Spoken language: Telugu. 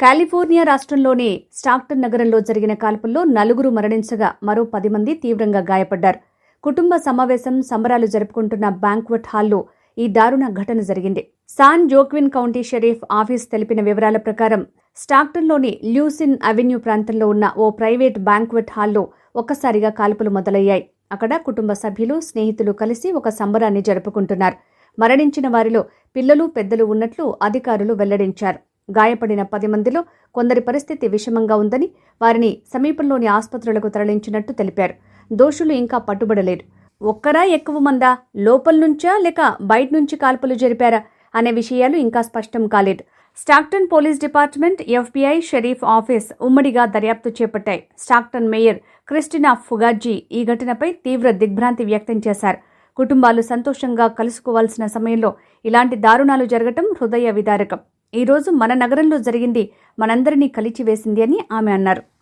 కాలిఫోర్నియా రాష్ట్రంలోని స్టాక్టన్ నగరంలో జరిగిన కాల్పుల్లో నలుగురు మరణించగా మరో పది మంది తీవ్రంగా గాయపడ్డారు. కుటుంబ సమావేశం సంబరాలు జరుపుకుంటున్న బ్యాంక్వెట్ హాల్లో ఈ దారుణ ఘటన జరిగింది. San Joaquin County sheriff office తెలిపిన వివరాల ప్రకారం స్టాక్టన్లోని ల్యూసిన్ అవెన్యూ ప్రాంతంలో ఉన్న ఓ ప్రైవేట్ బ్యాంక్వెట్ హాల్లో ఒక్కసారిగా కాల్పులు మొదలయ్యాయి. అక్కడ కుటుంబ సభ్యులు స్నేహితులు కలిసి ఒక సంబరాన్ని జరుపుకుంటున్నారు. మరణించిన వారిలో పిల్లలు పెద్దలు ఉన్నట్లు అధికారులు వెల్లడించారు. గాయపడిన పది మందిలో కొందరి పరిస్థితి విషమంగా ఉందని వారిని సమీపంలోని ఆసుపత్రులకు తరలించినట్టు తెలిపారు. దోషులు ఇంకా పట్టుబడలేదు. ఒక్కరా ఎక్కువ మందా? లోపల నుంచా లేక బయట నుంచి కాల్పులు జరిపారా? అనే విషయాలు ఇంకా స్పష్టం కాలేదు. Stockton police department FBI sheriff office ఉమ్మడిగా దర్యాప్తు చేపట్టాయి. స్టాక్టన్ మేయర్ క్రిస్టినా ఫుగాజీ ఈ ఘటనపై తీవ్ర దిగ్భ్రాంతి వ్యక్తం చేశారు. కుటుంబాలు సంతోషంగా కలుసుకోవాల్సిన సమయంలో ఇలాంటి దారుణాలు జరగటం హృదయ విదారకం. ఈ రోజు మన నగరంలో జరిగింది మనందరినీ కలిచివేసింది అని ఆమె అన్నారు.